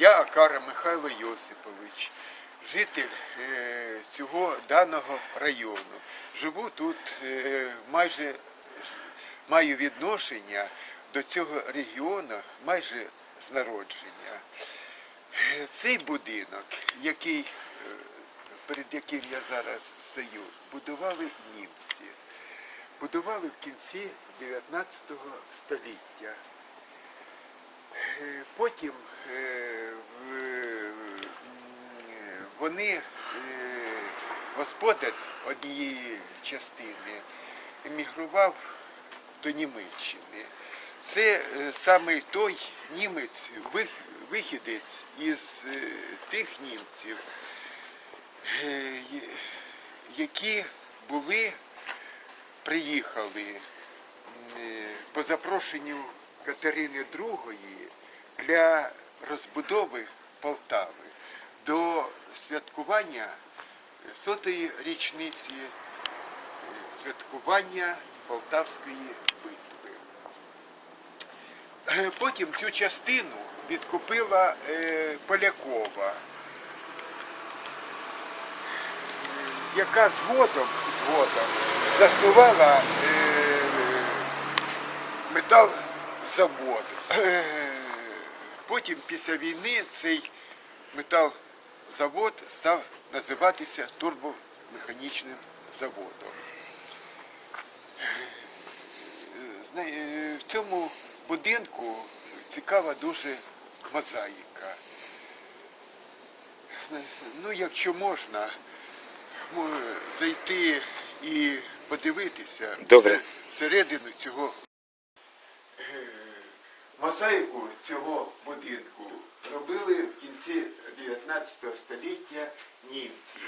Я Акара Михайло Йосипович, житель е, цього даного району. Живу тут е, майже маю відношення до цього регіону майже з народження. Е, Цей будинок, який, перед яким я зараз стою, будували німці. Будували в кінці 19 століття. Потім вони, е, господар однієї частини, емігрував до Німеччини. Це е, саме той німець, вих- вихідець із е, тих німців, е, які були, приїхали е, по запрошенню Катерини II для розбудови Полтави до святкування сотої річниці е, святкування Полтавської битви. Е, Потім цю частину відкупила е, Полякова, яка згодом, згодом заснувала металзавод. Потім після війни цей металзавод став називатися турбомеханічним заводом. Е, В цьому будинку цікава дуже мозаїка. Ну, якщо можна, зайти і подивитися Добре. всередину цього мозаїку цього будинку робили в кінці 19 століття німці,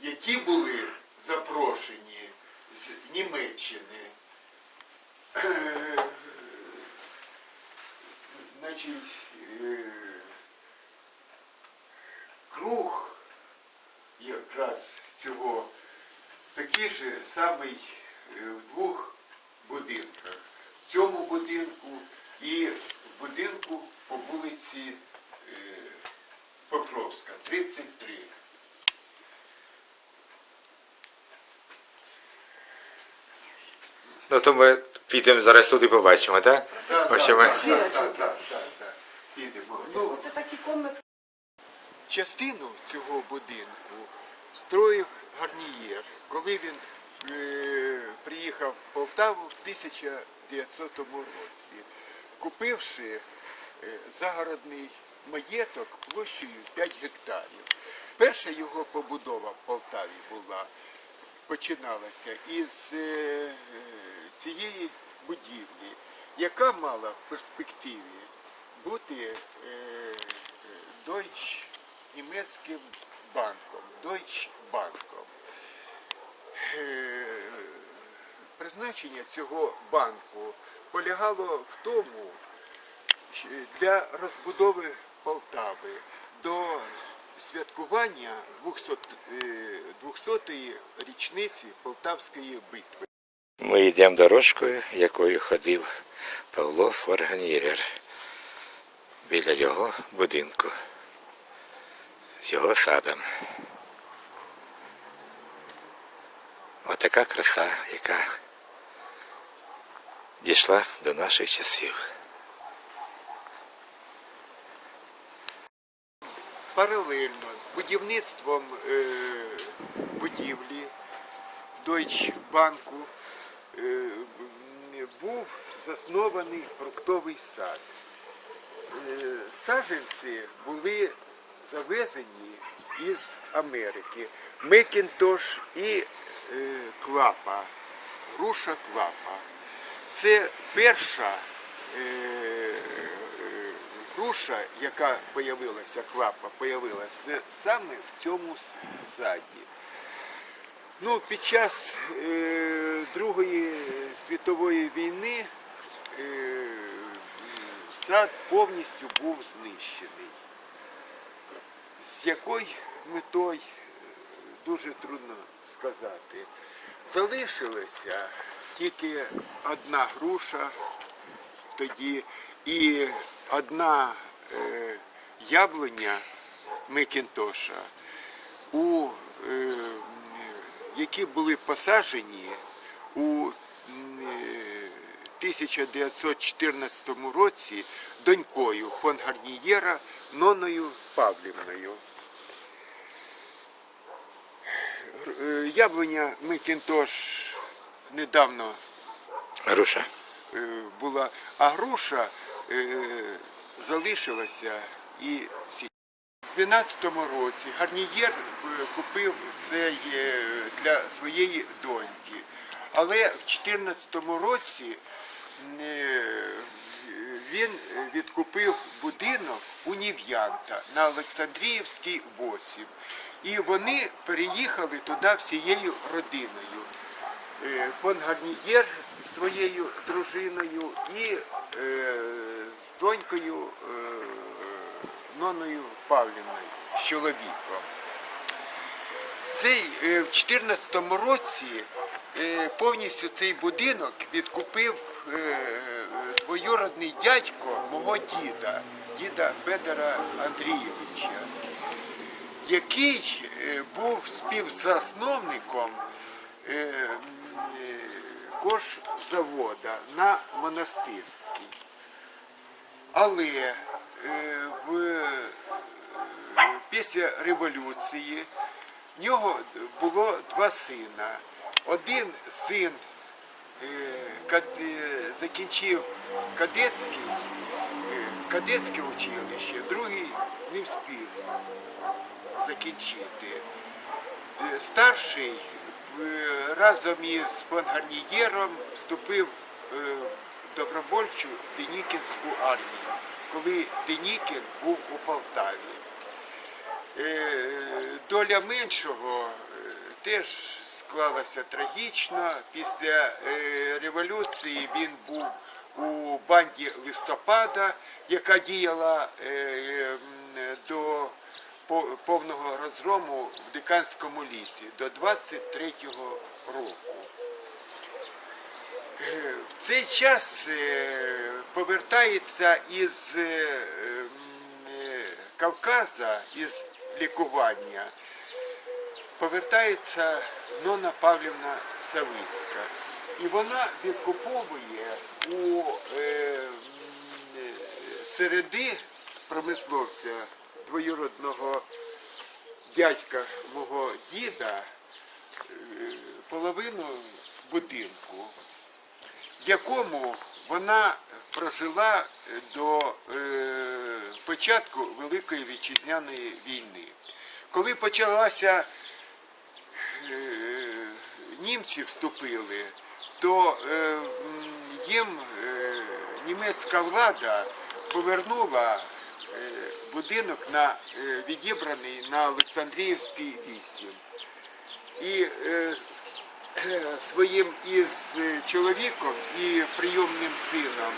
які були запрошені з Німеччини. Е, Значить, е, круг якраз цього такий же самий е, в двох будинках. В цьому будинку і в будинку по вулиці е, Покровська, 33. Ну то ми підемо зараз туди побачимо, так? Так, так, ми- так, так, так, так, так. Підемо. Ну, Оце такі комнати. частину цього будинку строїв гарнієр, коли він е, приїхав в Полтаву в 1900 році, купивши е, загородний маєток площею 5 гектарів. Перша його побудова в Полтаві була, починалася із е, е, цієї будівлі, яка мала в перспективі бути Deutsch німецьким банком, Deutsche банком. Призначення цього банку полягало в тому, для розбудови Полтави до святкування 200 е, 200-ї річниці Полтавської битви. Ми йдемо дорожкою, якою ходив Павло Форганірер біля його будинку, з його садом. Отака краса, яка дійшла до наших часів. Паралельно з будівництвом е, будівлі Дойчбанку е, був заснований фруктовий сад. Е, саджанці були завезені із Америки. Мекінтош і клапа, груша клапа. Це перша е, е, груша, яка появилася, клапа, появилася саме в цьому саді. Ну, під час е, Другої світової війни сад повністю був знищений. З якою метою дуже трудно сказати. Залишилася тільки одна груша тоді і одна е, яблуня Микінтоша, у, е, які були посаджені у е, 1914 році донькою фон Гарнієра Ноною Павлівною. Е, Яблуня Микінтош недавно Груша. е, була, а груша е, залишилася і У 12-му році Гарнієр е, купив це для своєї доньки. Але в 14-му році е, він відкупив будинок у Нів'янта на Олександріївській 8. І вони переїхали туди всією родиною. Е, Фон Гарнієр зі своєю дружиною і е, з донькою е, Ноною Павлівною, з чоловіком. Цей в 14-му році повністю цей будинок відкупив двоюродний дядько мого діда, діда Бедера Андрійовича, який був співзасновником е, м, е, на монастирській. Але е, в, е, після революції в нього було два сина. Один син закінчив кадетський, кадетське училище, другий не встиг закінчити. Старший разом із Гарнієром вступив е, в добровольчу Денікінську армію, коли Денікін був у Полтаві. Е, Доля меншого е, теж склалася трагічно. Після е, революції він був у банді листопада, яка діяла е, до повного розгрому в Диканському лісі до 23-го року. В цей час е, повертається із е, е, Кавказа, із лікування, повертається Нона Павлівна Савицька. І вона відкуповує у середи промисловця двоюродного дядька мого діда е, половину будинку, в якому вона прожила до е, початку Великої вітчизняної війни. Коли почалася е, німці вступили, то їм німецька влада повернула будинок на е, відібраний на Олександріївській 8. І е, своїм із е, чоловіком і прийомним сином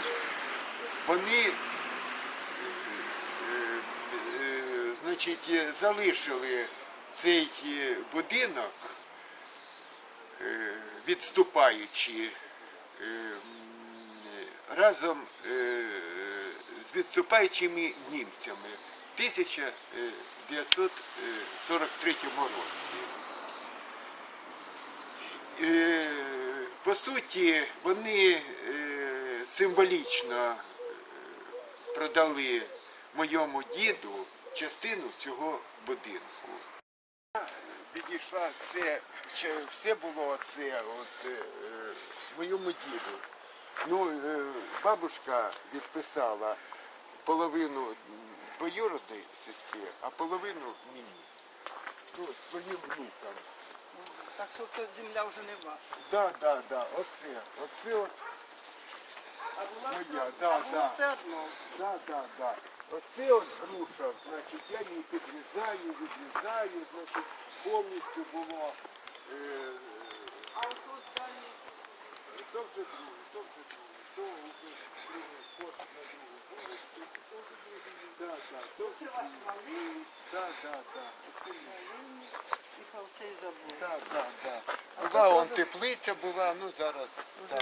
вони е, е, значить, залишили цей будинок, е, відступаючи е, разом е, з відступаючими німцями в 1943 році. Е, По суті, вони е, символічно е, продали моєму діду частину цього будинку. Підійшла це, все було це от, моєму діду. Ну, бабушка відписала половину двоюродній сестрі, а половину мені. Ну, своїм внукам. Так що тут земля вже не ваша. Да, да, да, оце, оце от, А була Моя, все- да, а було да. все одно. да, да, да. Оце от груша, значить, я її підрізаю, відрізаю, значить, повністю було. Е, А тут далі то вже друге, то вже друге, то вже другий ход на другу вулицю, то вже другий, да, да, то це ваш малий, Да, да, да, оце мій. і цей забув. Да, да, да. Була он теплиця була, ну зараз там